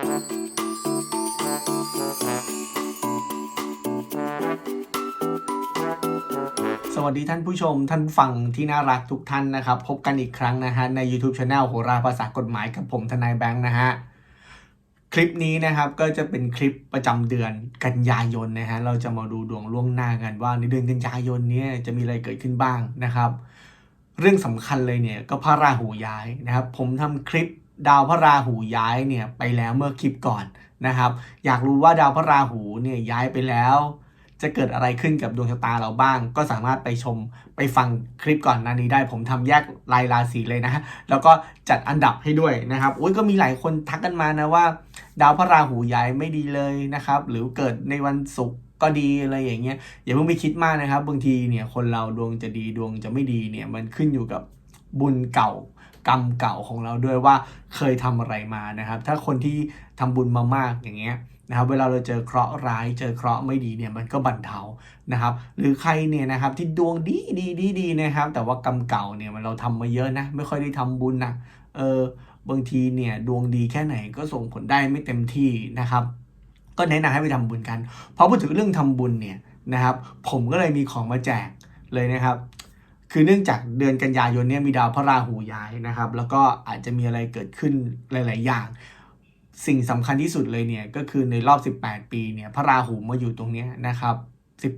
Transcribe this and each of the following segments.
สวัสดีท่านผู้ชมท่านฟังที่น่ารักทุกท่านนะครับ พบกันอีกครั้งนะฮะใน YouTube Channel โหราภาษากฎหมายกับผมทนายแบงค์นะฮะคลิปนี้นะครับก็จะเป็นคลิปประจำเดือนกันยายนนะฮะเราจะมาดูดวงล่วงหน้ากันว่าในเดือนกันยายนนี้จะมีอะไรเกิดขึ้นบ้างนะครับ เรื่องสำคัญเลยเนี่ยก็พระราหูย้ายนะครับ ผมทำคลิป ดาวพระราหูย้ายเนี่ยไปแล้วเมื่อคลิปก่อนนะครับ อยากรู้ว่าดาวพระราหูเนี่ยย้ายไปแล้ว จะเกิดอะไรขึ้นกับดวงชะตาเราบ้าง ก็สามารถไปชมไปฟังคลิปก่อนหน้านี้ได้ ผมทำแยกรายราศีเลยนะแล้วก็จัดอันดับให้ด้วยนะครับอุ้ยก็มีหลายคนทักกันมานะว่า ดาวพระราหูย้ายไม่ดีเลยนะครับ หรือเกิดในวันศุกร์ก็ดีอะไรอย่างเงี้ยอย่าเพิ่งไปคิดมากนะครับ บางทีเนี่ยคนเราดวงจะดีดวงจะไม่ดีเนี่ยมันขึ้นอยู่กับบุญเก่า กรรมเก่าของเราด้วยว่าเคยทำอะไรมานะครับ ถ้าคนที่ทำบุญมามากอย่างเงี้ยนะครับเวลาเราเจอเคราะห์ร้ายเจอเคราะห์ไม่ดีเนี่ยมันก็บั่นเทานะครับ หรือใครเนี่ยนะครับที่ดวงดีดีดีดีนะครับ แต่ว่ากรรมเก่าเนี่ยมันเราทำมาเยอะนะ ไม่ค่อยได้ทำบุญนะเออบางทีเนี่ยดวงดีแค่ไหนก็ส่งผลได้ไม่เต็มที่นะครับ ก็แนะนำให้ไปทำบุญกันเพราะพูดถึงเรื่องทำบุญเนี่ยนะครับ ผมก็เลยมีของมาแจกเลยนะครับ คือเนื่องจากเดือนกันยายนเนี่ยมีดาวพระราหูย้ายนะครับ แล้วก็อาจจะมีอะไรเกิดขึ้นหลาย ๆ อย่าง สิ่งสำคัญที่สุดเลยเนี่ยก็คือในรอบ 18 ปีเนี่ยพระราหูมาอยู่ตรงนี้นะครับ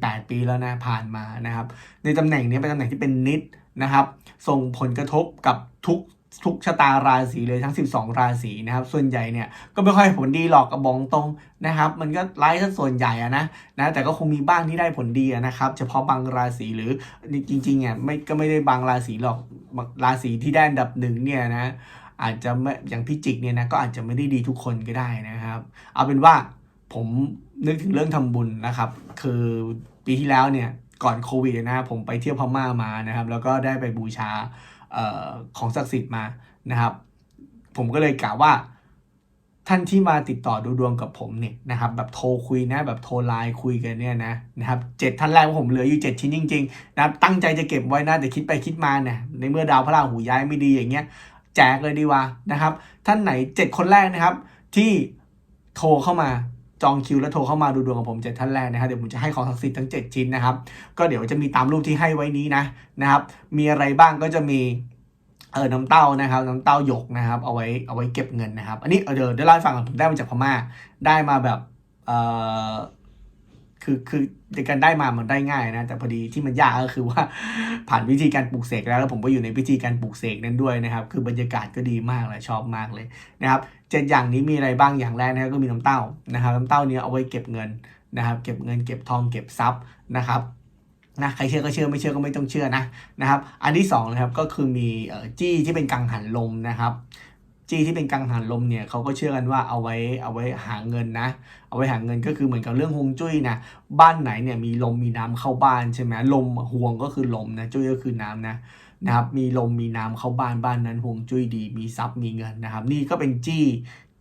18 ปีแล้วนะผ่านมานะครับ ในตำแหน่งนี้เป็นตำแหน่งที่เป็นนิดนะครับ ส่งผลกระทบกับทุก ทุกชะตาราศีเลยทั้ง 12 ราศีนะครับ ส่วนใหญ่เนี่ยก็ไม่ค่อยผลดีหรอกกระบองตรงนะครับ มันก็ไล่ซะส่วนใหญ่อะนะนะแต่ก็คงมีบ้างที่ได้ผลดีะนะครับ เฉพาะบางราศีหรือจริงๆอะไม่ก็ไม่ได้บางราศีหรอกราศีที่ได้อันดับหนึ่งเนี่ยนะอาจจะไม่อย่างพิจิกเนี่ยนะก็อาจจะไม่ได้ดีทุกคนก็ได้นะครับ เอาเป็นว่าผมนึกถึงเรื่องทำบุญนะครับ คือปีที่แล้วเนี่ยก่อนโควิดนะผมไปเที่ยวพม่ามานะครับ แล้วก็ได้ไปบูชา ออของศักดิ์สิทธิ์มานะครับ ผมก็เลยกล่าวว่าท่านที่มาติดต่อดูดวงกับผมเนี่ยนะครับแบบโทรคุยนะแบบโทรไลน์คุยกันเนี่ยนะนะครับเจ็ดท่านแรกผมเหลืออยู่เจ็ดชิ้นจริงๆนะครับตั้งใจจะเก็บไว้นะแต่คิดไปคิดมาเนี่ยในเมื่อดาวพระราหูย้ายไม่ดีอย่างเงี้ยแจกเลยดีกว่านะครับ ท่านไหน 7 คนแรกนะครับ ที่โทรเข้ามา จองคิวแล้วโทรเข้ามาดูดวงกับผมเจ็ดท่านแรกนะครับเดี๋ยวผมจะให้ของศักดิ์สิทธิ์ทั้ง 7 ชิ้นนะครับ ก็เดี๋ยวจะมีตามรูปที่ให้ไว้นี้นะนะครับ มีอะไรบ้างก็จะมีเออน้ำเต้านะครับน้ำเต้าหยกนะครับ เอาไว้เอาไว้เก็บเงินนะครับ อันนี้เดี๋ยวเดี๋ยวเล่าให้ฟังก่อนผมได้มาจากพม่าได้มาแบบเออคือคือในการได้มามันได้ง่ายนะ แต่พอดีที่มันยากก็คือว่าผ่านวิธีการปลูกเสกแล้วแล้วผมก็อยู่ในพิธีการปลูกเสกนั้นด้วยนะครับ คือบรรยากาศก็ดีมากเลยชอบมากเลยนะครับ เจ็ดอย่างนี้มีอะไรบ้างอย่างแรกนะครับก็มีน้ำเต้านะครับน้ำเต้าเนี้เอาไว้เก็บเงินนะครับ เก็บเงินเก็บทองเก็บทรัพย์นะครับนะใครเชื่อก็เชื่อไม่เชื่อก็ไม่ต้องเชื่อนะนะครับ อันที่สองนะครับก็คือมีจี้ที่เป็นกังหันลมนะครับจี้ที่เป็นกังหันลมเนี่ยเขาก็เชื่อกันว่าเอาไว้เอาไว้หาเงินนะ เอาไว้หาเงินก็คือเหมือนกับเรื่องฮวงจุ้ยนะบ้านไหนเนี่ยมีลมมีน้ำเข้าบ้านใช่ไหมลมฮวงก็คือลมนะจุ้ยก็คือน้ำนะ นะครับมีลมมีน้ำเข้าบ้านบ้านนั้นฮวงจุ้ยดี มีทรัพย์มีเงินนะครับ นี่ก็เป็นจี้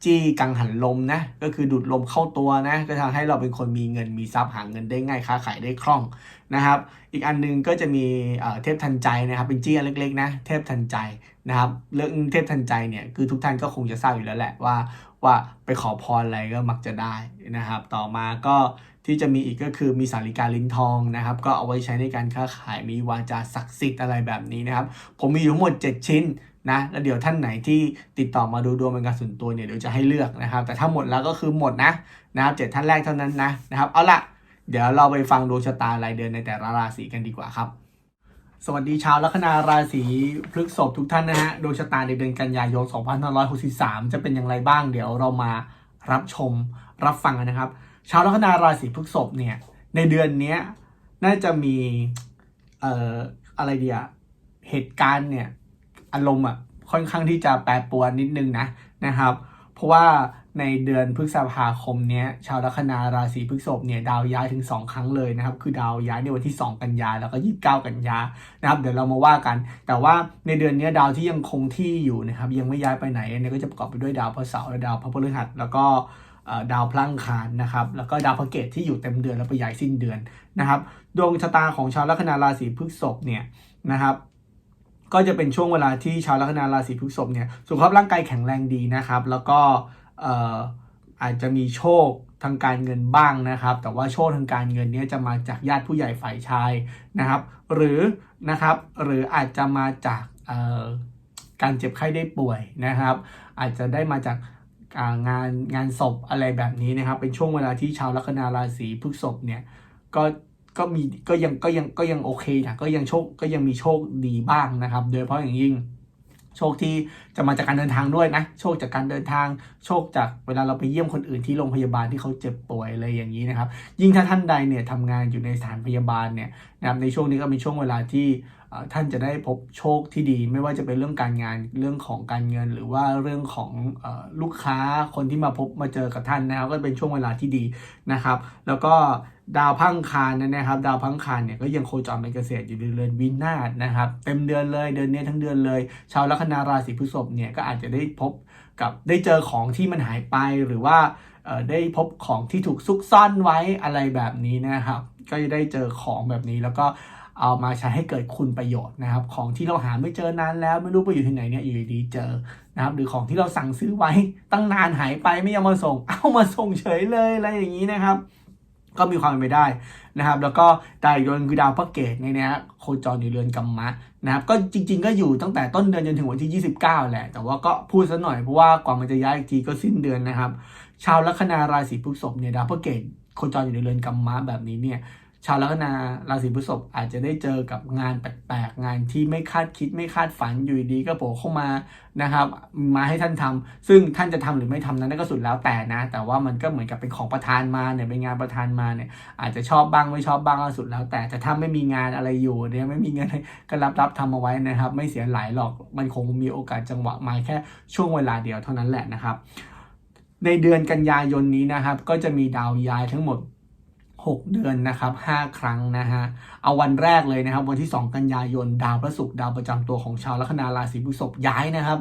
จี้กังหันลมนะก็คือดูดลมเข้าตัวนะก็ทำให้เราเป็นคนมีเงินมีทรัพย์หาเงินได้ง่ายค้าขายได้คล่องนะครับ อีกอันหนึงก็จะมีเอ่อเทพทันใจนะครับ เป็นจี้อันเล็กๆนะเทพทันใจนะครับเรื่องเทพทันใจเนี่ยคือทุกท่านก็คงจะทราบอยู่แล้วแหละว่า ว่าไปขอพรอะไรก็มักจะได้นะครับ ต่อมาก็ ที่จะมีอีกก็คือมีสาริกาลิ้นทองนะครับ ก็เอาไว้ใช้ในการค้าขายมีวาจาศักดิ์สิทธิ์อะไรแบบนี้นะครับ ผมมีอยู่ทั้งหมด 7 ชิ้นนะแล้วเดี๋ยวท่านไหนที่ติดต่อมาดูดวงเป็นการส่วนตัวเนี่ยเดี๋ยวจะให้เลือกนะครับ แต่ถ้าหมดแล้วก็คือหมดนะนะครับเจ็ดท่านแรกเท่านั้นนะนะครับเอาละเดี๋ยวเราไปฟังดวงชะตารายเดือนในแต่ละราศีกันดีกว่าครับ สวัสดีชาวลัคนาราศีพฤษภทุกท่านนะฮะดวงชะตาในเดือนกันยายน 2563 จะเป็นอย่างไรบ้าง เดี๋ยวเรามารับชมรับฟังกันนะครับ ชาวลัคนาราศีพฤษภเนี่ย ในเดือนเนี้ยน่าจะมีเอ่ออะไรเดียเหตุการณ์เนี่ยอารมณ์อะค่อนข้างที่จะแปรปรวนนิดนึงนะนะครับ เพราะว่าในเดือนพฤษภาคมเนี้ยชาวลัคนาราศีพฤษภเนี่ยดาวย้ายถึง 2 ครั้งเลยนะครับ คือดาวย้ายในวันที่ 2 กันยาแล้วก็ 29 กันยานะครับ เดี๋ยวเรามาว่ากัน แต่ว่าในเดือนนี้ดาวที่ยังคงที่อยู่นะครับ ยังไม่ย้ายไปไหนเนี่ยก็จะประกอบไปด้วยดาวพระเสและดาวพระพฤหัสแล้วก็ ดาวพลังคารนะครับ แล้วก็ดาวพระเกตที่อยู่เต็มเดือนแล้วไปย้ายสิ้นเดือนนะครับ ดวงชะตาของชาวลัคนาราศีพฤษภเนี่ยนะครับ ก็จะเป็นช่วงเวลาที่ชาวลัคนาราศีพฤษภเนี่ยสุขภาพร่างกายแข็งแรงดีนะครับ แล้วก็ออาจจะมีโชคทางการเงินบ้างนะครับ แต่ว่าโชคทางการเงินเนี้จะมาจากญาติผู้ใหญ่ฝ่ายชายนะครับ หรือนะครับ หรืออาจจะมาจากการเจ็บไข้ได้ป่วยนะครับ อาจจะได้มาจาก งานงานศพอะไรแบบนี้นะครับ เป็นช่วงเวลาที่ชาวลัคนาราศีพฤษภเนี่ยก็ก็มีก็ยังก็ยังก็ยังโอเคนะก็ยังโชคก็ยังมีโชคดีบ้างนะครับ โดยเฉพาะอย่างยิ่งโชคที่จะมาจากการเดินทางด้วยนะ โชคจากการเดินทาง โชคจากเวลาเราไปเยี่ยมคนอื่นที่โรงพยาบาลที่เขาเจ็บป่วยอะไรอย่างนี้นะครับ ยิ่งถ้าท่านใดเนี่ยทำงานอยู่ในสถานพยาบาลเนี่ยนะครับในช่วงนี้ก็เป็นช่วงเวลาที่ท่านจะได้พบโชคที่ดี ไม่ว่าจะเป็นเรื่องการงานเรื่องของการเงิน หรือว่าเรื่องของอลูกค้าคนที่มาพบมาเจอกับท่านนะครับก็เป็นช่วงเวลาที่ดีนะครับ แล้วก็ดาวพังคารนยนะครับ ดาวพังคารเนี่ยก็ยังโคจรเป็นเกษตรอยู่ในเรือนวินาศนะครับ เต็มเดือนเลยเดือนนี้ทั้งเดือนเลย ชาวลัคนาราศีพฤษภเนี่ยก็อาจจะได้พบกับได้เจอของที่มันหายไปหรือว่าได้พบของที่ถูกซุกซ่อนไว้อะไรแบบนี้นะครับ ก็จะได้เจอของแบบนี้แล้วก็เอามาใช้ให้เกิดคุณประโยชน์นะครับ ของที่เราหาไม่เจอนานแล้วไม่รู้ไปอยู่ที่ไหนเนี่ยอยู่ดีเจอนะครับ หรือของที่เราสั่งซื้อไว้ตั้งนานหายไปไม่ยอมมาส่ง เอามาส่งเฉยเลยอะไรอย่างนี้นะครับ ก็มีความเป็นไปได้นะครับ แล้วก็ดาวอีกดวงคือดาวพระเกตเนี่ยนะฮะโคจรอยู่เรือนกัมมะนะครับก็จริง ๆ ก็อยู่ตั้งแต่ต้นเดือนจนถึงวันที่ 29 แหละ แต่ว่าก็พูดซะหน่อยเพราะว่ากว่ามันจะย้ายอีกทีก็สิ้นเดือนนะครับ ชาวลัคนาราศีพฤษภเนี่ยดาวพระเกตโคจรอยู่ในเรือนกัมมะแบบนี้เนี่ย ชาวลัคนาราศีพฤษภอาจจะได้เจอกับงานแปลกๆ งานที่ไม่คาดคิดไม่คาดฝันอยู่ดีก็โผล่เข้ามานะครับ มาให้ท่านทำซึ่งท่านจะทำหรือไม่ทำนั้นก็สุดแล้วแต่นะ แต่ว่ามันก็เหมือนกับเป็นของประธานมาเนี่ยเป็นงานประธานมาเนี่ยอาจจะชอบบ้างไม่ชอบบ้างก็สุดแล้ว แต่แต่ถ้าไม่มีงานอะไรอยู่เนี่ยไม่มีเงินก็รับรับทำเอาไว้นะครับ ไม่เสียหลายหรอกมันคงมีโอกาสจังหวะมาแค่ช่วงเวลาเดียวเท่านั้นแหละนะครับในเดือนกันยายนนี้นะครับ ก็จะมีดาวย้ายทั้งหมด 6 เดือนนะครับ 5 ครั้งนะฮะ เอาวันแรกเลยนะครับ วันที่ 2 กันยายน ดาวพระศุกร์ดาวประจำตัวของชาวลัคนาราศีพฤษภย้ายนะครับ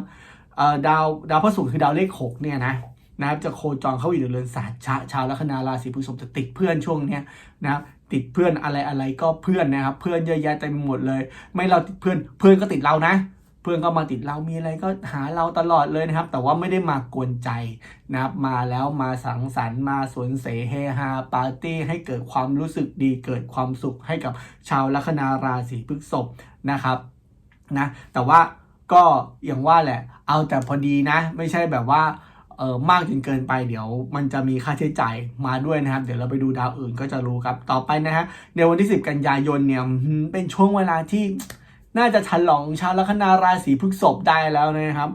เอ่อดาวดาวพระศุกร์คือดาวเลข 6 เนี่ยนะนะครับจะโคจรเข้าอยู่ในเรือนศาชาชาวลัคนาราศีพฤษภจะติดเพื่อนช่วงเนี้ยนะครับติดเพื่อนอะไรอะไรก็เพื่อนนะครับ เพื่อนเยอะแยะเต็มไปหมดเลย ไม่เราติดเพื่อนเพื่อนก็ติดเรานะ เพื่อนก็มาติดเรามีอะไรก็หาเราตลอดเลยนะครับ แต่ว่าไม่ได้มากวนใจนะครับ มาแล้วมาสังสรรค์มาสวนเสเฮฮาปาร์ตี้ให้เกิดความรู้สึกดี เกิดความสุขให้กับชาวลัคนาราศีพฤษภนะครับนะแต่ว่าก็อย่างว่าแหละ เอาแต่พอดีนะ ไม่ใช่แบบว่าเออมากจนเกินไปเดี๋ยวมันจะมีค่าใช้จ่ายมาด้วยนะครับ เดี๋ยวเราไปดูดาวอื่นก็จะรู้ครับต่อไปนะฮะในวันที่ 10 กันยายนเนี่ยเป็นช่วงเวลาที่ น่าจะฉลองชาวลัคนาราศีพฤษภได้แล้วนะครับ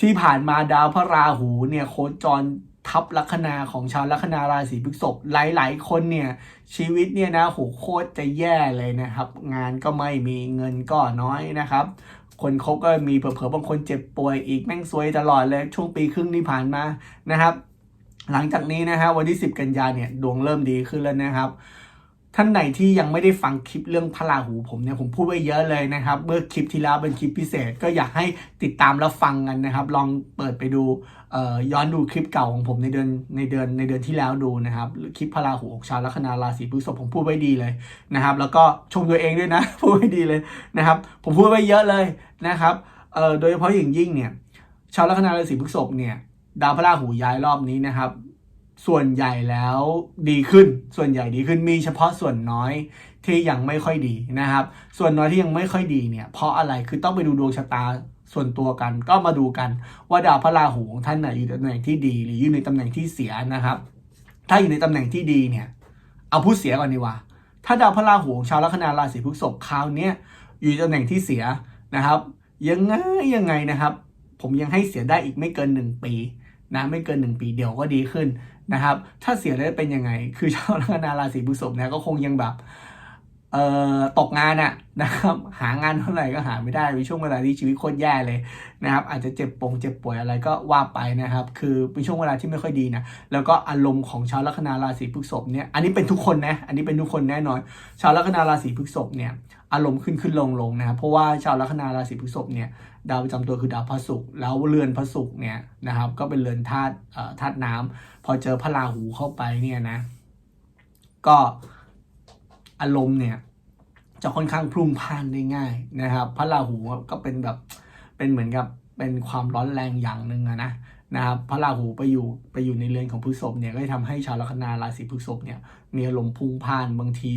ที่ผ่านมาดาวพระราหูเนี่ยโคจรทับลัคนาของชาวลัคนาราศีพฤษภหลาย ๆ คนเนี่ยชีวิตเนี่ยนะโหโคตรจะแย่เลยนะครับ งานก็ไม่มีเงินก็น้อยนะครับ คนคบก็มีเผลอๆบางคนเจ็บป่วยอีกแม่งซวยตลอดเลยช่วงปีครึ่งที่ผ่านมานะครับ หลังจากนี้นะฮะวันที่ 10 กันยาเนี่ยดวงเริ่มดีขึ้นแล้วนะครับ ท่านไหนที่ยังไม่ได้ฟังคลิปเรื่องพระราหูผมเนี่ยผมพูดไว้เยอะเลยนะครับเมื่อคลิปที่แล้วเป็นคลิปพิเศษ ก็อยากให้ติดตามแล้วฟังกันนะครับ ลองเปิดไปดูย้อนดูคลิปเก่าของผมในเดือนในเดือนในเดือนที่แล้วดูนะครับหรือคลิปพระราหูองชาวลัคนาราศีพฤษภผมพูดไว้ดีเลยนะครับ แล้วก็ชมตัวเองด้วยนะพูดไว้ดีเลยนะครับ ผมพูดไว้เยอะเลยนะครับโดยเฉพาะอย่างยิ่งเนี่ยชาวลัคนาราศีพฤษภเนี่ยดาวพระราหูย้ายรอบนี้นะครับ ส่วนใหญ่แล้วดีขึ้น ส่วนใหญ่ดีขึ้นมีเฉพาะส่วนน้อยที่ยังไม่ค่อยดีนะครับ ส่วนน้อยที่ยังไม่ค่อยดีเนี่ย เพราะอะไรคือต้องไปดูดวงชะตาส่วนตัวกัน ก็มาดูกันว่าดาวพระราหูของท่านน่ะอยู่ตำแหน่งที่ดี หรืออยู่ในตำแหน่งที่เสียนะครับ ถ้าอยู่ในตำแหน่งที่ดีเนี่ย เอาผู้เสียก่อนดีกว่า ถ้าดาวพระราหูของชาวลัคนาราศีพฤษภคราวนี้อยู่ตำแหน่งที่เสียนะครับ ยังไงยังไงนะครับ ผมยังให้เสียได้อีกไม่เกินหนึ่งปีนะไม่เกินหนึ่งปีเดี๋ยวก็ดีขึ้น นะครับ ถ้าเสียได้วเป็นยังไง คือชาวลัคนาราศีพฤษภเนี่ยก็คงยังแบบเอ่อตกงานอะนะครับ หางานเท่าไหร่ก็หาไม่ได้มีช่วงเวลาที่ชีวิตโคตรแย่เลยนะครับ อาจจะเจ็บปงเจ็บป่วยอะไรก็ว่าไปนะครับ คือเป็นช่วงเวลาที่ไม่ค่อยดีนะแล้วก็อารมณ์ของชาวลัคนาราศีพฤษภเนี่ยอันนี้เป็นทุกคนนะอันนี้เป็นทุกคนแน่นอน ชาวลัคนาราศีพฤษภเนี่ยอารมณ์ขึ้นขึ้นลงลงนะครับเพราะว่าชาวลัคนาราศีพฤษภเนี่ย ดาวประจำตัวคือดาวพระศุกร์แล้วเรือนพระศุกร์เนี่ยนะครับก็เป็นเรือนธาตุธาตุน้ำพอเจอพระราหูเข้าไปเนี่ยนะ ก็อารมณ์เนี่ยจะค่อนข้างพลุ่งพ่านได้ง่ายนะครับ พระราหูก็เป็นแบบเป็นเหมือนกับเป็นความร้อนแรงอย่างหนึ่งนะนะครับพระราหูไปอยู่ไปอยู่ในเรือนของพฤษภเนี่ยก็จะทำให้ชาวลัคนาราศีพฤษภเนี่ยมีอารมณ์พุ่งพ่านบางที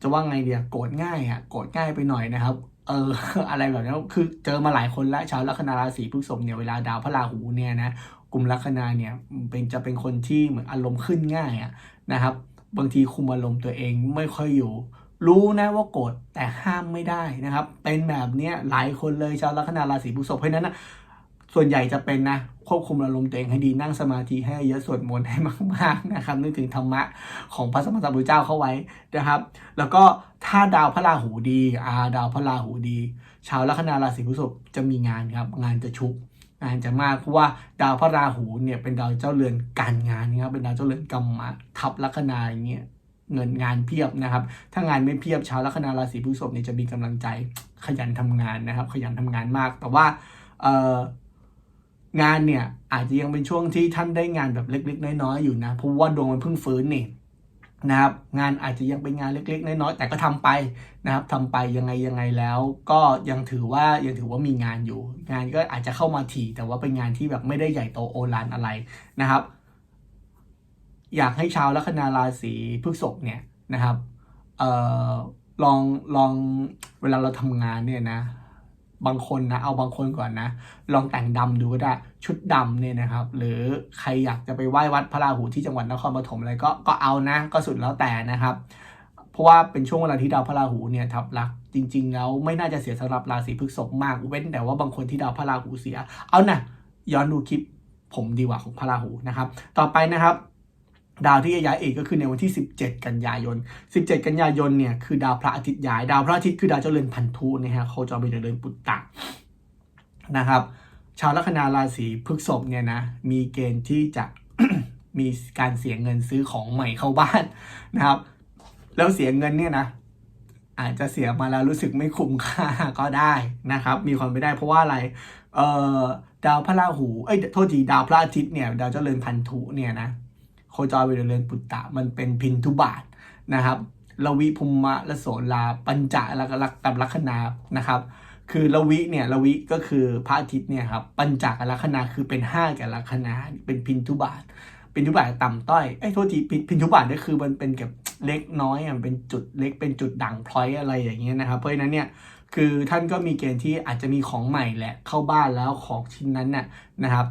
จะว่าไงเดียโกรธง่ายอะโกรธง่ายไปหน่อยนะครับ เอออะไรแบบนี้คือเจอมาหลายคนแล้วชาวลัคนาราศีพฤษภเนี่ยเวลาดาวพระราหูเนี่ยนะกลุ่มลัคนาเนี่ยเป็นจะเป็นคนที่เหมือนอารมณ์ขึ้นง่ายอะนะครับ บางทีคุมอารมณ์ตัวเองไม่ค่อยอยู่ รู้นะว่าโกรธแต่ห้ามไม่ได้นะครับ เป็นแบบเนี้ยหลายคนเลยชาวลัคนาราศีพฤษภเพราะฉะนั้นนะ ส่วนใหญ่จะเป็นนะควบคุมอารมณ์ตัวเองให้ดีนั่งสมาธิให้เยอะสวดมนต์ให้มากๆนะครับนึกถึงธรรมะของพระสมมาสัมพุทธเจ้าเข้าไว้นะครับ แล้วก็ถ้าดาวพระราหูดีอาดาวพระราหูดี ชาวลัคนาราศีพฤษภจะมีงานครับงานจะชุกงานจะมากเพราะว่าดาวพระราหูเนี่ยเป็นดาวเจ้าเรือนการงานนะครับเป็นดาวเจ้าเรือนกรรมทับลัคนาอย่างเงี้ยเงินงานเพียบนะครับ ถ้างานไม่เพียบชาวลัคนาราศีพฤษภเนี่ยจะมีกำลังใจขยันทำงานนะครับ ขยันทำงานมาก แต่ว่าเอ่อ งานเนี่ยอาจจะยังเป็นช่วงที่ท่านได้งานแบบเล็ก ๆ น้อยๆอยู่นะเพราะว่าดวงมันเพิ่งฟื้นนี่นะครับงานอาจจะยังเป็นงานเล็ก ๆ น้อยๆแต่ก็ทำไปนะครับทำไปยังไงยังไงแล้ว ก็ยังถือว่ายังถือว่ามีงานอยู่ งานก็อาจจะเข้ามาถี่แต่ว่าเป็นงานที่แบบไม่ได้ใหญ่โตโอฬารอะไรนะครับ อยากให้ชาวลัคนาราศีพฤษภเนี่ยนะครับเอ่อลองลองเวลาเราทำงานเนี่ยนะ บางคนนะเอาบางคนก่อนนะ ลองแต่งดำดูก็ได้ชุดดำเนี่ยนะครับ หรือใครอยากจะไปไหว้วัดพระราหูที่จังหวัดนครปฐมอะไรก็ก็เอานะ ก็สุดแล้วแต่นะครับ เพราะว่าเป็นช่วงเวลาที่ดาวพระราหูเนี่ยทับลักจริง ๆ แล้วไม่น่าจะเสียสำหรับราศีพฤษภมากเว้นแต่ว่าบางคนที่ดาวพระราหูเสีย เอานะย้อนดูคลิปผมดีกว่าของพระราหูนะครับ ต่อไปนะครับ ดาวที่จะย้ายเอกก็คือในวันที่ 17 กันยายน 17 กันยายนเนี่ยคือดาวพระอาทิตย์ย้าย ดาวพระอาทิตย์คือดาวเจ้าเรือนพันธุนะฮะเขาจะไปในเรือนปุตตะนะครับ ชาวลัคนาราศีพฤษภเนี่ยนะมีเกณฑ์ที่จะมีการเสียเงินซื้อของใหม่เข้าบ้านนะครับ แล้วเสียเงินเนี่ยนะอาจจะเสียมาแล้วรู้สึกไม่คุ้มค่าก็ได้นะครับ มีความไม่ได้เพราะว่าอะไรเอ่อดาวพระราหูเอ้ยโทษทีดาวพระอาทิตย์เนี่ยดาวเจ้าเรือนพันธุเนี่ยนะ โคจรไปในเรือนปุตตะมันเป็นพินทุบาทนะครับลวิภุมมะและโสลาปัญจะและลักกับลัคนานะครับ คือลวิเนี่ยลวิก็คือพระอาทิตย์เนี่ยครับปัญจกับลัคนาคือเป็นห้ากับลัคนาเป็นพินทุบาทพินทุบาทต่ำต้อยไอ้ยโทษทีพินทุบาทนี่คือมันเป็นกับเล็กน้อยอะมันเป็นจุดเล็กเป็นจุดด่างพลอยอะไรอย่างเงี้ยนะครับ เพราะฉะนั้นเนี่ยคือท่านก็มีเกณฑ์ที่อาจจะมีของใหม่แหละเข้าบ้านแล้วของชิ้นนั้นน่ะนะครับ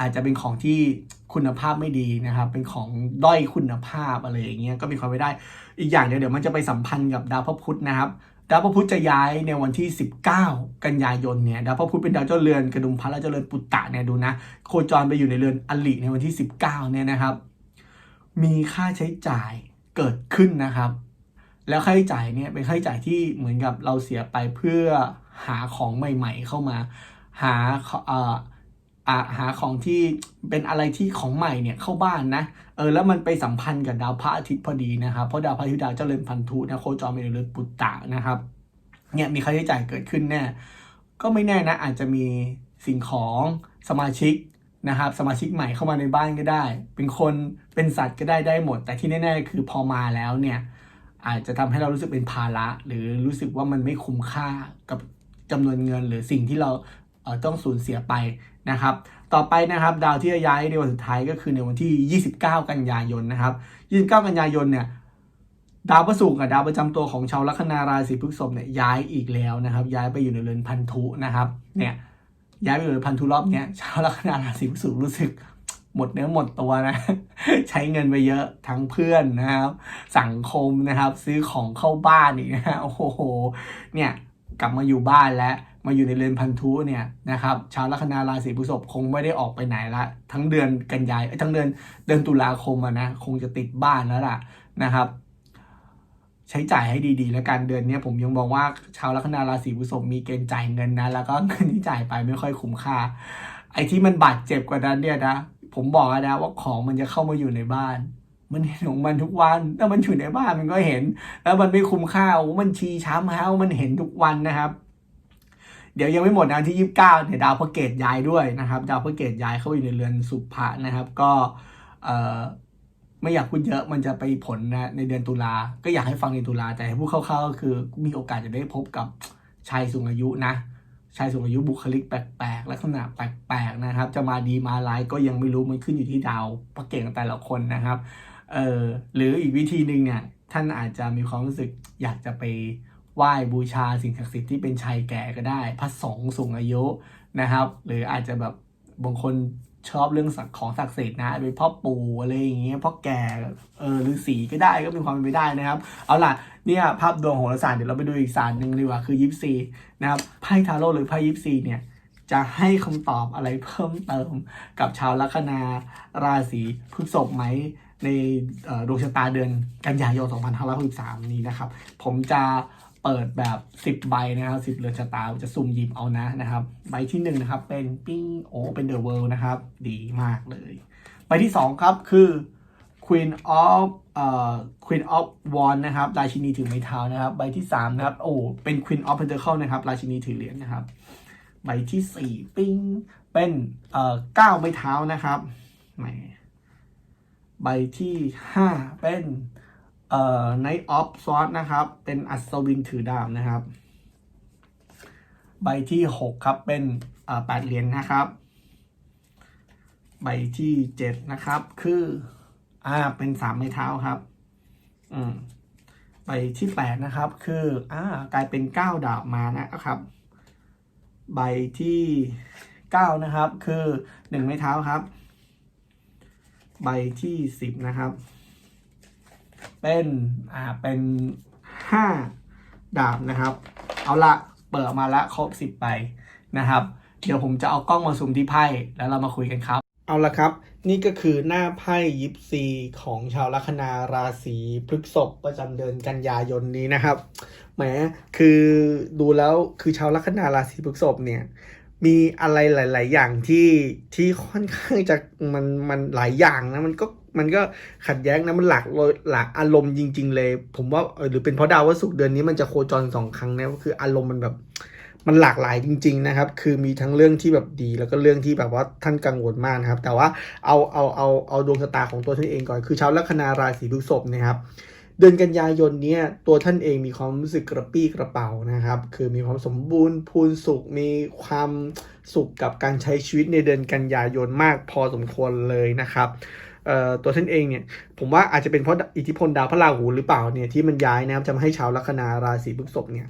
อาจจะเป็นของที่คุณภาพไม่ดีนะครับ เป็นของด้อยคุณภาพอะไรอย่างเงี้ยก็มีความไม่ได้อีกอย่างเดียวเดี๋ยวมันจะไปสัมพันธ์กับดาวพระพุธนะครับ ดาวพระพุธจะย้ายในวันที่ 19 กันยายนเนี่ยดาวพระพุธเป็นดาวเจ้าเรือนกระดุมพระและเจ้าเรือนปุตตะเนี่ยดูนะ โคจรไปอยู่ในเรือนอลิในวันที่ 19เนี่ยนะครับ มีค่าใช้จ่ายเกิดขึ้นนะครับ แล้วค่าใช้จ่ายเนี่ยเป็นค่าใช้จ่ายที่เหมือนกับเราเสียไปเพื่อหาของใหม่ ๆ เข้ามา หาเอ่อ อ่าหาของที่เป็นอะไรที่ของใหม่เนี่ยเข้าบ้านนะเออแล้วมันไปสัมพันธ์กับดาวพระอาทิตย์พอดีนะครับเพราะดาวพระอาทิตย์ดาวเจ้าเรือนพันธุนะโคจรไปในเรือนปุตตะนะครับเนี่ยมีค่าใช้จ่ายเกิดขึ้นแน่ก็ไม่แน่นะ อาจจะมีสิ่งของสมาชิกนะครับสมาชิกใหม่เข้ามาในบ้านก็ได้ เป็นคนเป็นสัตว์ก็ได้ได้หมด แต่ที่แน่ๆคือพอมาแล้วเนี่ยอาจจะทำให้เรารู้สึกเป็นภาระ หรือรู้สึกว่ามันไม่คุ้มค่ากับจำนวนเงิน หรือสิ่งที่เรา ต้องสูญเสียไปนะครับ ต่อไปนะครับดาวที่จะย้ายในวันสุดท้ายก็คือในวันที่ 29 กันยายนนะครับ 29 กันยายนเนี่ยดาวพฤหัสกับดาวประจำตัวของชาวลัคนาราศีพฤษภเนี่ยย้ายอีกแล้วนะครับ ย้ายไปอยู่ในเรือนพันธุนะครับเนี่ยย้ายไปอยู่ในพันธุรอบเนี้ยชาวลัคนาราศีพฤษภรู้สึกหมดเนื้อหมดตัวนะ ใช้เงินไปเยอะทั้งเพื่อนนะครับ สังคมนะครับ ซื้อของเข้าบ้านอีกนะโอ้โหเนี่ยกลับมาอยู่บ้านแล้ว มาอยู่ในเรือนพันธุเนี่ยนะครับชาวลัคนาราศีพฤษภคงไม่ได้ออกไปไหนละ ทั้งเดือนกันยายเอ้ยทั้งเดือนเดือนตุลาคมอะนะคงจะติดบ้านแล้วล่ะนะครับ ใช้จ่ายให้ดีๆ แล้วกันเดือนนี้ผมยังบอกว่าชาวลัคนาราศีพฤษภมีเกณฑ์จ่ายเงินนะแล้วก็เงินที่จ่ายไปไม่ค่อยคุ้มค่า ไอ้ที่มันบาดเจ็บกว่านั้นเนี่ยนะผมบอกนะว่าของมันจะเข้ามาอยู่ในบ้านมันเห็นของมันทุกวันถ้ามันอยู่ในบ้านมันก็เห็น แล้วมันไม่คุ้มค่าโอ้มันชีช้ำเฮามันเห็นทุกวันนะครับ เดี๋ยวยังไม่หมดนะที่ยี่สิบเก้าเนี่ยดาวพระเกตย้ายด้วยนะครับ ดาวพระเกตย้ายเข้าไปอยู่ในเรือนสุภะนะครับ ก็ไม่อยากพูดเยอะมันจะไปผลนะในเดือนตุลา ก็อยากให้ฟังในตุลาแต่ให้พูดคร่าวๆก็คือมีโอกาสจะได้พบกับชายสูงอายุนะชายสูงอายุบุคลิกแปลกๆลักษณะแปลกๆนะครับ จะมาดีมาร้ายก็ยังไม่รู้มันขึ้นอยู่ที่ดาวพระเก่งของแต่ละคนนะครับเออหรืออีกวิธีหนึ่งเนี่ยท่านอาจจะมีความรู้สึกอยากจะไป ไหว้บูชาสิ่งศักดิ์สิทธิ์ที่เป็นชายแก่ก็ได้ พระสงฆ์สูงอายุนะครับ หรืออาจจะแบบบางคนชอบเรื่องศักของศักดิ์สิทธิ์นะเป็นพ่อปู่อะไรอย่างเงี้ยพ่อแก่เออหรือสีก็ได้ก็เป็นความเป็นไปได้นะครับ เอาล่ะเนี่ยภาพดวงโหราศาสตร์เดี๋ยวเราไปดูอีกศาสตร์หนึ่งดีกว่าคือยิปซีนะครับไพ่ทาโร่หรือไพ่ยิปซีเนี่ยจะให้คำตอบอะไรเพิ่มเติมกับชาวลัคนาราศีพฤษภไหมในดวงชะตาเดือนกันยายน 2563 นี้นะครับ ผมจะ เปิดแบบ 10 ใบนะครับ10เรือชะตาจะสุ่มหยิบเอานะนะครับ ใบที่1นนะครับเป็นปิ้งโอเป็นเดอะเวิลด์นะครับ ดีมากเลย ใบที่ 2 ครับคือ Queen of เอ่อ Queen of Wand นะครับราชินีถือไม้เท้านะครับ ใบที่ 3 นะครับ โอ้เป็น Queen of Pentacle นะครับราชินีถือเหรียญนะครับ ใบที่ 4 ปิ้งเป็นเอ่อเก้าไม้เท้านะครับแหมใบที่ 5 เป็น เอ่อ Knight of Swords นะครับ เป็นอัศวินถือดาบนะครับ ใบที่ 6 ครับเป็นเอ่อแปดเหรียญนะครับ ใบที่ 7 นะครับ คืออ่าเป็นสามไม้เท้าครับ อืมใบที่แปดนะครับ คืออ่ากลายเป็นเก้าดาบมานะครับ ใบที่เก้านะครับ คือหนึ่งไม้เท้าครับ ใบที่สิบนะครับ เป็นอ่าเป็นห้าดาบนะครับ เอาละเปิดมาล้วครบสิบใบนะครับ เดี๋ยวผมจะเอากล้องมาซูมที่ไพ่แล้วเรามาคุยกันครับ เอาละครับ นี่ก็คือหน้าไพ่ยิปซีของชาวลัคนาราศีพฤษภประจำเดือนกันยายนนี้นะครับแหมคือดูแล้วคือชาวลัคนาราศีพฤษภเนี่ยมีอะไรหลาย ๆ อย่างที่ที่ค่อนข้างจะมันมันหลายอย่างนะมันก็ มันก็ขัดแย้งนะมันหลากหลากอารมณ์จริง ๆ เลย ผมว่าหรือเป็นเพราะดาวว่าสุกเดือนนี้มันจะโคจรสองครั้งนะก็คืออารมณ์มันแบบมันหลากหลายจริง ๆนะครับ คือมีทั้งเรื่องที่แบบดี แล้วก็เรื่องที่แบบว่าท่านกังวลมากนะครับ แต่ว่าเอาเอาเอาเอาดวงชะตาของตัวท่านเองก่อน คือชาวลัคนาราศีพฤษภนะครับเดือนกันยายนเนี้ยตัวท่านเองมีความรู้สึกกระปี้กระเป๋านะครับ คือมีความสมบูรณ์พูนสุข มีความสุขกับการใช้ชีวิตในเดือนกันยายนมากพอสมควรเลยนะครับ ตัวท่านเองเนี่ยผมว่าอาจจะเป็นเพราะอิทธิพลดาวพระราหูหรือเปล่าเนี่ยที่มันย้ายนะครับจะมาให้ชาวลัคนาราศีพฤษภเนี่ย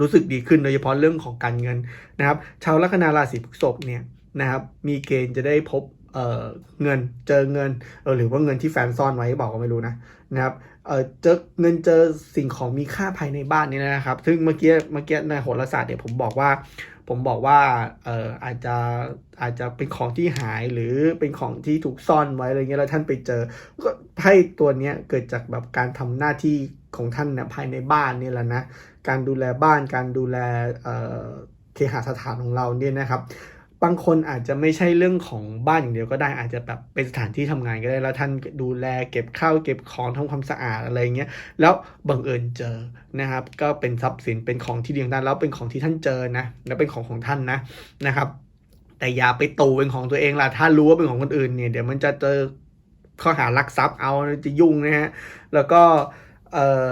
รู้สึกดีขึ้นโดยเฉพาะเรื่องของการเงินนะครับ ชาวลัคนาราศีพฤษภเนี่ยนะครับมีเกณฑ์จะได้พบเออเงินเจอเงินเออหรือว่าเงินที่แฟนซ่อนไว้บอกก็ไม่รู้นะนะครับเออเจอเงินเจอสิ่งของมีค่าภายในบ้านนี่นะครับ ซึ่งเมื่อกี้เมื่อกี้ในโหราศาสตร์เนี่ยผมบอกว่า ผมบอกว่าเอ่ออาจจะอาจจะเป็นของที่หายหรือเป็นของที่ถูกซ่อนไว้อะไรเงี้ยแล้วท่านไปเจอ ก็ให้ตัวเนี้ยเกิดจากแบบการทำหน้าที่ของท่านเนี่ยภายในบ้านนี่แหละนะ การดูแลบ้านการดูแลเอ่อเคหสถานของเราเนี่ยนะครับ บางคนอาจจะไม่ใช่เรื่องของบ้านอย่างเดียวก็ได้อาจจะแบบเป็นสถานที่ทำงานก็ได้แล้วท่านดูแลเก็บข้าวเก็บของทำความสะอาดอะไรเงี้ยแล้วบังเอิญเจอนะครับ ก็เป็นทรัพย์สินเป็นของที่ดีของท่านแล้วเป็นของที่ท่านเจอนะแล้วเป็นของของท่านนะนะครับ แต่อย่าไปตูเป็นของตัวเองล่ะถ้ารู้ว่าเป็นของคนอื่นเนี่ยเดี๋ยวมันจะเจอข้อหารักทรัพย์เอาจะยุ่งนะฮะแล้วก็เออ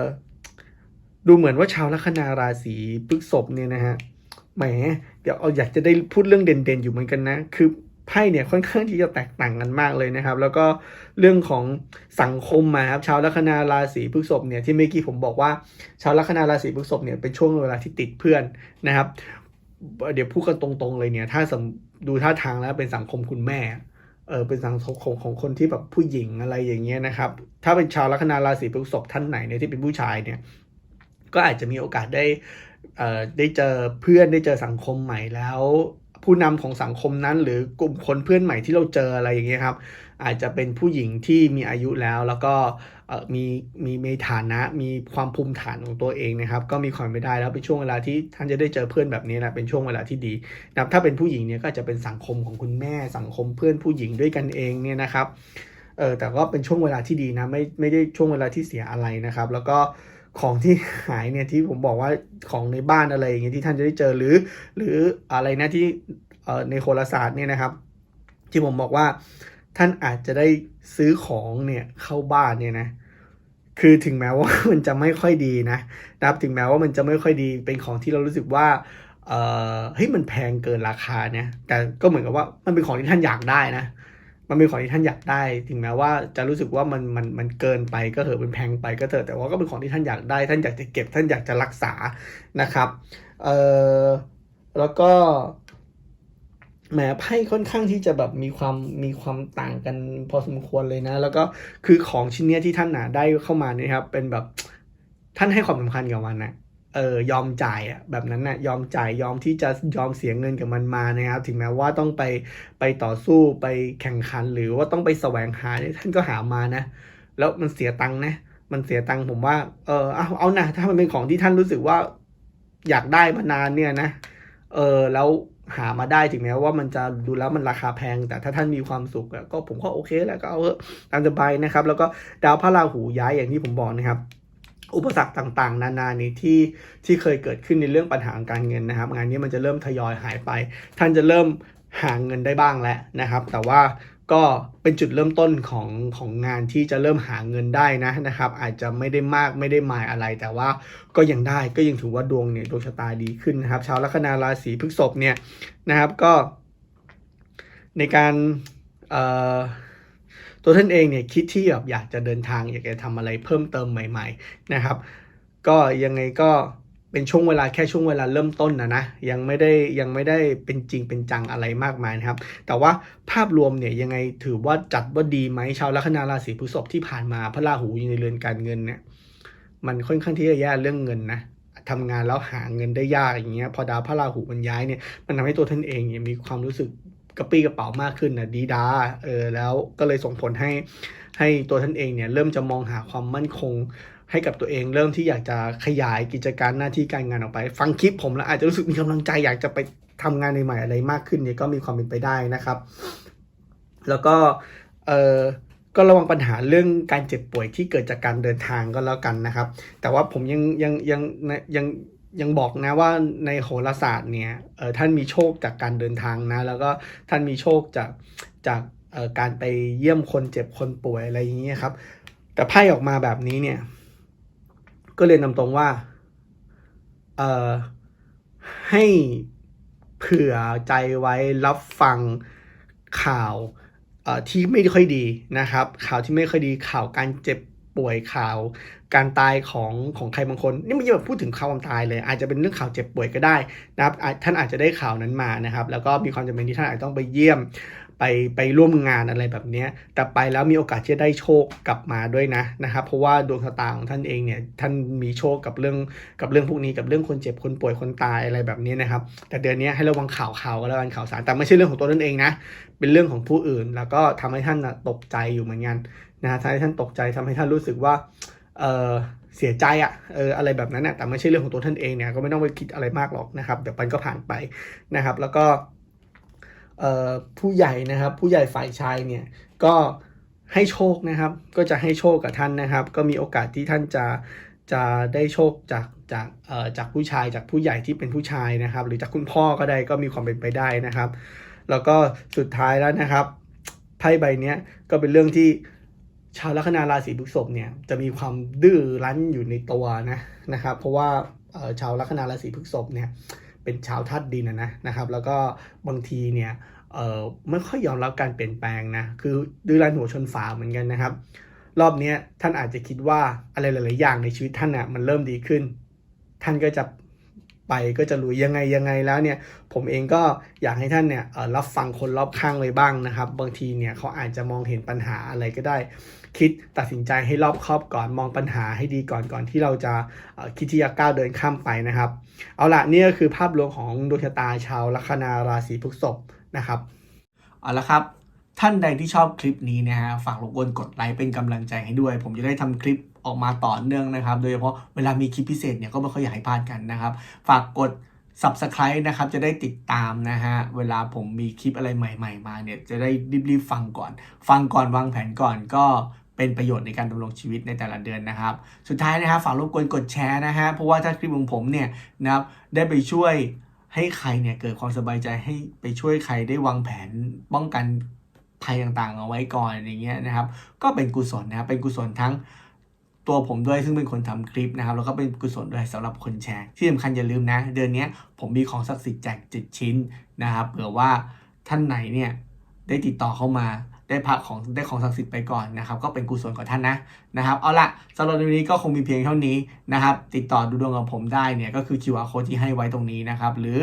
ดูเหมือนว่าชาวลัคนาราศีพฤษภเนี่ยนะฮะแหม ดี๋ยวเอาอยากจะได้พูดเรื่องเด่นๆอยู่เหมือนกันนะ คือไพ่เนี่ยค่อนข้างที่จะแตกต่างกันมากเลยนะครับ แล้วก็เรื่องของสังคมมาครับชาวลัคนาราศีพฤษภเนี่ยที่เมื่อกี้ผมบอกว่า ชาวลัคนาราศีพฤษภเนี่ยเป็นช่วงเวลาที่ติดเพื่อนนะครับ เดี๋ยวพูดกันตรงๆเลยเนี่ย ถ้าดูท่าทางแล้วเป็นสังคมคุณแม่เออเป็นสังคมของของคนที่แบบผู้หญิงอะไรอย่างเงี้ยนะครับ ถ้าเป็นชาวลัคนาราศีพฤษภท่านไหนเนี่ยที่เป็นผู้ชายเนี่ย ก็อาจจะมีโอกาสได้ ได้เจอเพื่อนได้เจอสังคมใหม่แล้ว ผู้นำของสังคมนั้น หรือกลุ่มคนเพื่อนใหม่ที่เราเจออะไรอย่างเงี้ยครับ อาจจะเป็นผู้หญิงที่มีอายุแล้วแล้วก็มีมีมีฐานะมีความภูมิฐานของตัวเองนะครับ ก็มีความไม่ได้แล้วเป็นช่วงเวลาที่ท่านจะได้เจอเพื่อนแบบนี้นะเป็นช่วงเวลาที่ดีนะถ้าเป็นผู้หญิงเนี่ยก็จจะเป็นสังคมของคุณแม่สังคมเพื่อนผู้หญิงด้วยกันเองเนี่ยนะครับเออแต่ก็เป็นช่วงเวลาที่ดีนะไม่ไม่ได้ช่วงเวลาที่เสียอะไรนะครับ แล้วก็ ของที่หายเนี่ยที่ผมบอกว่าของในบ้านอะไรอย่างเงี้ยที่ท่านจะได้เจอหรือ หรืออะไรนะที่ในโหราศาสตร์เนี่ยนะครับ ที่ผมบอกว่าท่านอาจจะได้ซื้อของเนี่ยเข้าบ้านเนี่ยนะคือถึงแม้ว่ามันจะไม่ค่อยดีนะนะครับถึงแม้ว่ามันจะไม่ค่อยดีเป็นของที่เรารู้สึกว่าเออเฮ้ยมันแพงเกินราคาเนี่ยแต่ก็เหมือนกับว่ามันเป็นของที่ท่านอยากได้นะ มันเป็นของที่ท่านอยากได้ ถึงแม้ว่าจะรู้สึกว่ามันมันมันเกินไปก็เถอะเป็นแพงไปก็เถอะแต่ว่าก็เป็นของที่ท่านอยากได้ ท่านอยากจะเก็บท่านอยากจะรักษานะครับเออแล้วก็แหมไพ่ค่อนข้างที่จะแบบมีความมีความต่างกันพอสมควรเลยนะ แล้วก็คือของชิ้นเนี้ยที่ท่านหนาได้เข้ามาเนี่ยครับเป็นแบบท่านให้ความสำคัญกับมันนะ เออยอมจ่ายอะแบบนั้นนะยอมจ่ายยอมที่จะยอมเสียเงินกับมันมานะครับ ถึงแม้ว่าต้องไปไปต่อสู้ไปแข่งขัน หรือว่าต้องไปแสวงหาเนี่ยท่านก็หามานะ แล้วมันเสียตังค์นะ มันเสียตังค์ผมว่า เออเอาเอานะถ้ามันเป็นของที่ท่านรู้สึกว่าอยากได้มานานเนี่ยนะ เออแล้วหามาได้ถึงแม้ว่ามันจะดูแล้วมันราคาแพง แต่ถ้าท่านมีความสุขก็ผมก็โอเคแหละก็เอาเถอะตามสบายนะครับ แล้วก็ดาวพระราหูย้ายอย่างที่ผมบอกนะครับ อุปสรรคต่างๆ นานานี้ที่ที่เคยเกิดขึ้นในเรื่องปัญหาการเงินนะครับ งานนี้มันจะเริ่มทยอยหายไป ท่านจะเริ่มหาเงินได้บ้างแล้วนะครับ แต่ว่าก็เป็นจุดเริ่มต้นของของงานที่จะเริ่มหาเงินได้นะนะครับ อาจจะไม่ได้มากไม่ได้หมายอะไร แต่ว่าก็ยังได้ก็ยังถือว่าดวงเนี่ยดวงชะตาดีขึ้นนะครับ ชาวลัคนาราศีพฤษภเนี่ยนะครับก็ ในการเอ่อ ตัวท่านเองเนี่ยคิดที่แบบอยากจะเดินทาง อยากจะทำอะไรเพิ่มเติมใหม่ ๆ นะครับ ก็ยังไงก็เป็นช่วงเวลาแค่ช่วงเวลาเริ่มต้นนะนะยังไม่ได้ยังไม่ได้เป็นจริงเป็นจังอะไรมากมายนะครับ แต่ว่าภาพรวมเนี่ยยังไงถือว่าจัดว่าดีไหมชาวลัคนาราศีพฤษภที่ผ่านมาพระราหูอยู่ในเรือนการเงินเนี่ยมันค่อนข้างที่จะแย่เรื่องเงินนะทำงานแล้วหาเงินได้ยากอย่างเงี้ยพอดาวพระราหูมันย้ายเนี่ยมันทำให้ตัวท่านเองเนี่ยมีความรู้สึก กระปี้กระเป๋ามากขึ้นนะดีดาเออแล้วก็เลยส่งผลให้ให้ตัวท่านเองเนี่ยเริ่มจะมองหาความมั่นคงให้กับตัวเองเริ่มที่อยากจะขยายกิจการหน้าที่การงานออกไป ฟังคลิปผมแล้วอาจจะรู้สึกมีกำลังใจอยากจะไปทำงานใหม่ๆอะไรมากขึ้นเนี่ยก็มีความเป็นไปได้นะครับ แล้วก็เออก็ระวังปัญหาเรื่องการเจ็บป่วยที่เกิดจากการเดินทางก็แล้วกันนะครับ แต่ว่าผมยังยังยังยัง ยังบอกนะว่าในโหราศาสตร์เนี่ยเออท่านมีโชคจากการเดินทางนะ แล้วก็ท่านมีโชคจากจากเออการไปเยี่ยมคนเจ็บคนป่วยอะไรอย่างเงี้ยครับ แต่ไพ่ออกมาแบบนี้เนี่ย ก็เรียนตาตรงว่าเออให้เผื่อใจไว้รับฟังข่าวเออที่ไม่ค่อยดีนะครับ ข่าวที่ไม่ค่อยดีข่าวการเจ็บป่วยข่าว การตายของของใครบางคน นี่ไม่ใช่แบบพูดถึงข่าวความตายเลย อาจจะเป็นเรื่องข่าวเจ็บป่วยก็ได้นะครับท่านอาจจะได้ข่าวนั้นมานะครับ แล้วก็มีความจำเป็นที่ท่านอาจจะต้องไปเยี่ยมไปไปร่วมงานอะไรแบบนี้แต่ไปแล้วมีโอกาสที่จะได้โชคกลับมาด้วยนะนะครับ เพราะว่าดวงชะตาของท่านเองเนี่ยท่านมีโชคกับเรื่องกับเรื่องพวกนี้กับเรื่องคนเจ็บคนป่วยคนตายอะไรแบบนี้นะครับ แต่เดือนนี้ให้ระวังข่าวข่าวก็แล้วกันข่าวสารแต่ไม่ใช่เรื่องของตัวท่านเองนะเป็นเรื่องของผู้อื่น แล้วก็ทำให้ท่านตกใจอยู่เหมือนกันนะทำให้ท่านตกใจทำให้ท่านรู้สึกว่า เออเสียใจอะเอออะไรแบบนั้นนะแต่ไม่ใช่เรื่องของตัวท่านเองเนี่ยก็ไม่ต้องไปคิดอะไรมากหรอกนะครับ เดี๋ยวมันก็ผ่านไปนะครับ แล้วก็เออผู้ใหญ่นะครับ ผู้ใหญ่ฝ่ายชายเนี่ยก็ให้โชคนะครับ ก็จะให้โชคกับท่านนะครับ ก็มีโอกาสที่ท่านจะจะได้โชคจากจากเอ่อจากผู้ชายจากผู้ใหญ่ที่เป็นผู้ชายนะครับ หรือจากคุณพ่อก็ได้ก็มีความเป็นไปได้นะครับ แล้วก็สุดท้ายแล้วนะครับไพ่ใบนี้ก็เป็นเรื่องที่ ชาวลัคนาราศีพฤษภเนี่ยจะมีความดื้อรั้นอยู่ในตัวนะนะครับ เพราะว่าชาวลัคนาราศีพฤษภเนี่ยเป็นชาวธาตุดินนะนะครับ แล้วก็บางทีเนี่ยไม่ค่อยยอมรับการเปลี่ยนแปลงนะคือดื้อรั้นหัวชนฝาเหมือนกันนะครับ รอบนี้ท่านอาจจะคิดว่าอะไรหลาย ๆ อย่างในชีวิตท่านน่ะมันเริ่มดีขึ้น ท่านก็จะไปก็จะรู้ยังไงยังไงแล้วเนี่ยผมเองก็อยากให้ท่านเนี่ยรับฟังคนรอบข้างไว้บ้างนะครับ บางทีเนี่ยเขาอาจจะมองเห็นปัญหาอะไรก็ได้ คิดตัดสินใจให้รอบคอบก่อนมองปัญหาให้ดีก่อนก่อนที่เราจะคิดที่จะก้าวเดินข้ามไปนะครับ เอาละนี่ก็คือภาพรวมของดวงชะตาชาวลัคนาราศีพฤษภนะครับเอาละครับท่านใดที่ชอบคลิปนี้นะฮะฝากรบกวนกดไลค์เป็นกำลังใจให้ด้วย ผมจะได้ทำคลิปออกมาต่อเนื่องนะครับ โดยเฉพาะเวลามีคลิปพิเศษเนี่ยก็ไม่ค่อยอยากให้พลาดกันนะครับ ฝากกด subscribe นะครับจะได้ติดตามนะฮะเวลาผมมีคลิปอะไรใหม่ ๆ มาเนี่ยจะได้รีบๆฟังก่อน ฟังก่อนวางแผนก่อนก็เป็นประโยชน์ในการดำรงชีวิตในแต่ละเดือนนะครับ สุดท้ายนะครับฝากรบกวนกดแชร์นะฮะเพราะว่าถ้าคลิปของผมเนี่ยนะครับได้ไปช่วยให้ใครเนี่ยเกิดความสบายใจให้ไปช่วยใครได้วางแผนป้องกันภัยต่างๆ เอาไว้ก่อนอย่างเงี้ยนะครับ ก็เป็นกุศลนะครับเป็นกุศลทั้ง ตัวผมด้วยซึ่งเป็นคนทำคลิปนะครับแล้วก็เป็นกุศลด้วยสำหรับคนแชร์ ที่สำคัญอย่าลืมนะ เดือนนี้ผมมีของศักดิ์สิทธิ์แจก7ชิ้นนะครับเผื่อว่าท่านไหนเนี่ยได้ติดต่อเข้ามาได้พระของได้ของศักดิ์สิทธิ์ไปก่อนนะครับ ก็เป็นกุศลกับท่านนะนะครับเอาละสำหรับวันนี้ก็คงมีเพียงเท่านี้นะครับ ติดต่อดูดวงกับผมได้เนี่ยก็คือ QR code ที่ให้ไว้ตรงนี้นะครับ หรือ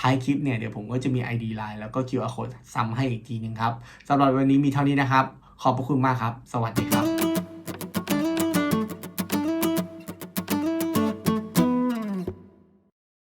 ท้ายคลิปเนี่ยเดี๋ยวผมก็จะมี ID Line แล้วก็ QR code ซ้ำให้อีกทีหนึงครับสำหรับวันนี้มีเท่านี้นะครับ ขอบพระคุณมากครับ สวัสดีครับ